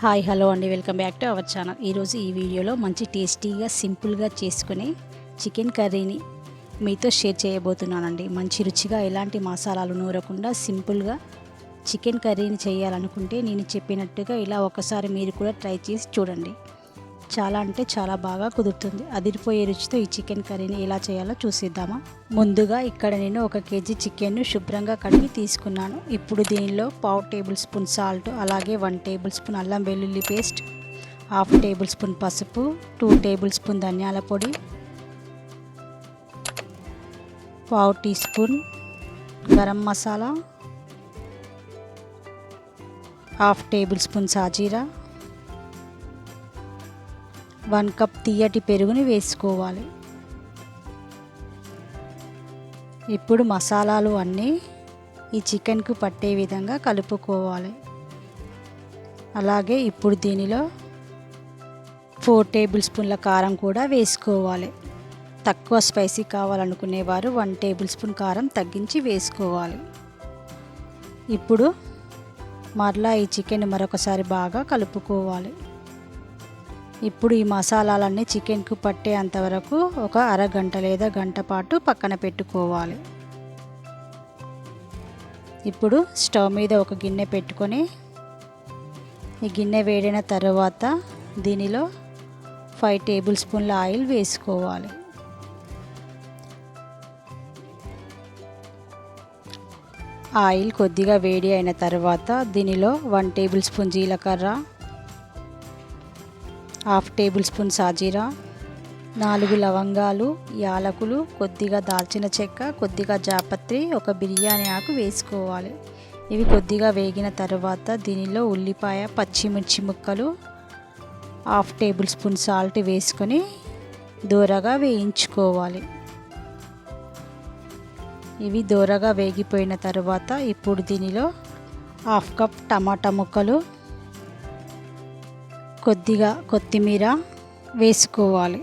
Hi hello అండి. Welcome back to our channel. ఈరోజు ఈ వీడియోలో మంచి టేస్టీగా సింపుల్గా చేసుకునే చికెన్ కర్రీని మీతో షేర్ చేయబోతున్నానండి. మంచి రుచిగా ఎలాంటి మసాలాలు నూరకుండా సింపుల్గా చికెన్ కర్రీని చేయాలనుకుంటే నేను చెప్పినట్టుగా ఇలా ఒకసారి మీరు కూడా ట్రై చేసి చూడండి. చాలా అంటే చాలా బాగా కుదురుతుంది. అదిరిపోయే రుచితో ఈ చికెన్ కర్రీని ఎలా చేయాలో చూసిద్దామా? ముందుగా ఇక్కడ నేను ఒక కేజీ చికెన్ను శుభ్రంగా కడిగి తీసుకున్నాను. ఇప్పుడు దీనిలో పావు టేబుల్ స్పూన్ సాల్ట్ అలాగే వన్ టేబుల్ స్పూన్ అల్లం వెల్లుల్లి పేస్ట్ హాఫ్ టేబుల్ స్పూన్ పసుపు టూ టేబుల్ స్పూన్ ధనియాల పొడి పావు teaspoon garam masala half tablespoon సాజీరా వన్ కప్ తీయటి పెరుగుని వేసుకోవాలి. ఇప్పుడు మసాలాలు అన్నీ ఈ చికెన్కు పట్టే విధంగా కలుపుకోవాలి. అలాగే ఇప్పుడు దీనిలో ఫోర్ టేబుల్ స్పూన్ల కారం కూడా వేసుకోవాలి. తక్కువ స్పైసీ కావాలనుకునేవారు వన్ టేబుల్ స్పూన్ కారం తగ్గించి వేసుకోవాలి. ఇప్పుడు మరలా ఈ చికెన్ మరొకసారి బాగా కలుపుకోవాలి. ఇప్పుడు ఈ మసాలాలన్నీ చికెన్కు పట్టే అంతవరకు ఒక అరగంట లేదా గంట పాటు పక్కన పెట్టుకోవాలి. ఇప్పుడు స్టవ్ మీద ఒక గిన్నె పెట్టుకొని ఈ గిన్నె వేడిన తర్వాత దీనిలో ఫైవ్ టేబుల్ స్పూన్ల ఆయిల్ వేసుకోవాలి. ఆయిల్ కొద్దిగా వేడి అయిన తర్వాత దీనిలో వన్ టేబుల్ స్పూన్ జీలకర్ర హాఫ్ టేబుల్ స్పూన్ సాజీరా నాలుగు లవంగాలు యాలకులు కొద్దిగా దాల్చిన చెక్క కొద్దిగా జాపత్రి ఒక బిర్యానీ ఆకు వేసుకోవాలి. ఇవి కొద్దిగా వేగిన తర్వాత దీనిలో ఉల్లిపాయ పచ్చిమిర్చి ముక్కలు హాఫ్ టేబుల్ స్పూన్ సాల్ట్ వేసుకొని దూరగా వేయించుకోవాలి. ఇవి దూరగా వేగిపోయిన తర్వాత ఇప్పుడు దీనిలో హాఫ్ కప్ టమాటా ముక్కలు కొద్దిగా కొత్తిమీర వేసుకోవాలి.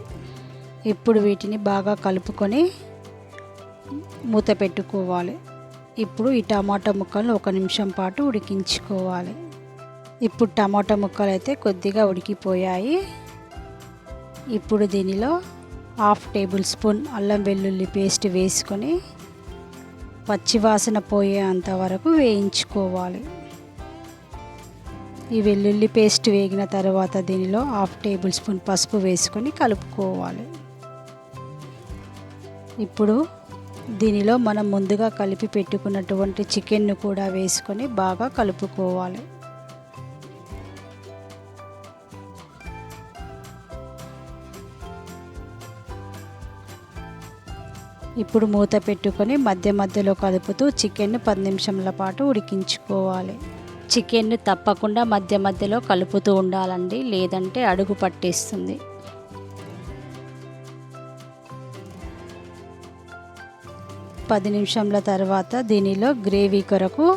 ఇప్పుడు వీటిని బాగా కలుపుకొని మూత పెట్టుకోవాలి. ఇప్పుడు ఈ టమాటా ముక్కలను ఒక నిమిషం పాటు ఉడికించుకోవాలి. ఇప్పుడు టమాటా ముక్కలు అయితే కొద్దిగా ఉడికిపోయాయి. ఇప్పుడు దీనిలో హాఫ్ టేబుల్ స్పూన్ అల్లం వెల్లుల్లి పేస్ట్ వేసుకొని పచ్చివాసన పోయేంత వరకు వేయించుకోవాలి. ఈ వెల్లుల్లి పేస్ట్ వేగిన తర్వాత దీనిలో హాఫ్ టేబుల్ స్పూన్ పసుపు వేసుకొని కలుపుకోవాలి. ఇప్పుడు దీనిలో మనం ముందుగా కలిపి పెట్టుకున్నటువంటి చికెన్ను కూడా వేసుకొని బాగా కలుపుకోవాలి. ఇప్పుడు మూత పెట్టుకొని మధ్య మధ్యలో కలుపుతూ చికెన్ను పది నిమిషంల పాటు ఉడికించుకోవాలి. చికెన్ను తప్పకుండా మధ్య మధ్యలో కలుపుతూ ఉండాలండి లేదంటే అడుగు పట్టేస్తుంది. పది నిమిషంల తర్వాత దీనిలో గ్రేవీ కొరకు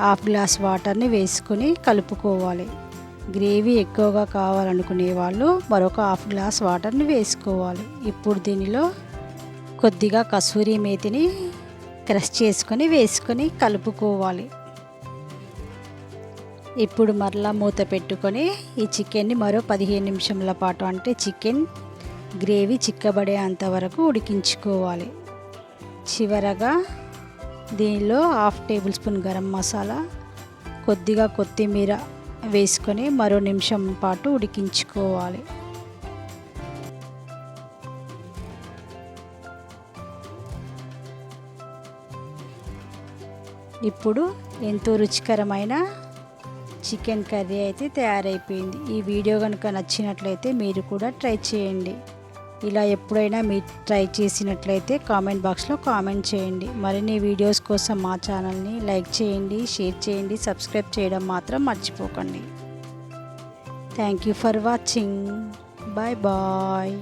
హాఫ్ గ్లాస్ వాటర్ని వేసుకొని కలుపుకోవాలి. గ్రేవీ ఎక్కువగా కావాలనుకునే వాళ్ళు మరొక హాఫ్ గ్లాస్ వాటర్ని వేసుకోవాలి. ఇప్పుడు దీనిలో కొద్దిగా కసూరి మేతిని క్రష్ చేసుకొని వేసుకొని కలుపుకోవాలి. ఇప్పుడు మరలా మూత పెట్టుకొని ఈ చికెన్ని మరో పదిహేను నిమిషంల పాటు అంటే చికెన్ గ్రేవీ చిక్కబడే అంతవరకు ఉడికించుకోవాలి. చివరగా దీనిలో half tablespoon garam masala కొద్దిగా కొత్తిమీర వేసుకొని మరో నిమిషం పాటు ఉడికించుకోవాలి. ఇప్పుడు ఎంతో రుచికరమైన చికెన్ కర్రీ అయితే తయారైపోయింది. ఈ వీడియో కనుక నచ్చినట్లయితే మీరు కూడా ట్రై చేయండి. ఇలా ఎప్పుడైనా మీరు ట్రై చేసినట్లయితే కామెంట్ బాక్స్లో కామెంట్ చేయండి. మరిన్ని వీడియోస్ కోసం మా ఛానల్ని లైక్ చేయండి షేర్ చేయండి సబ్స్క్రైబ్ చేయడం మాత్రం మర్చిపోకండి. Thank you for watching. Bye bye.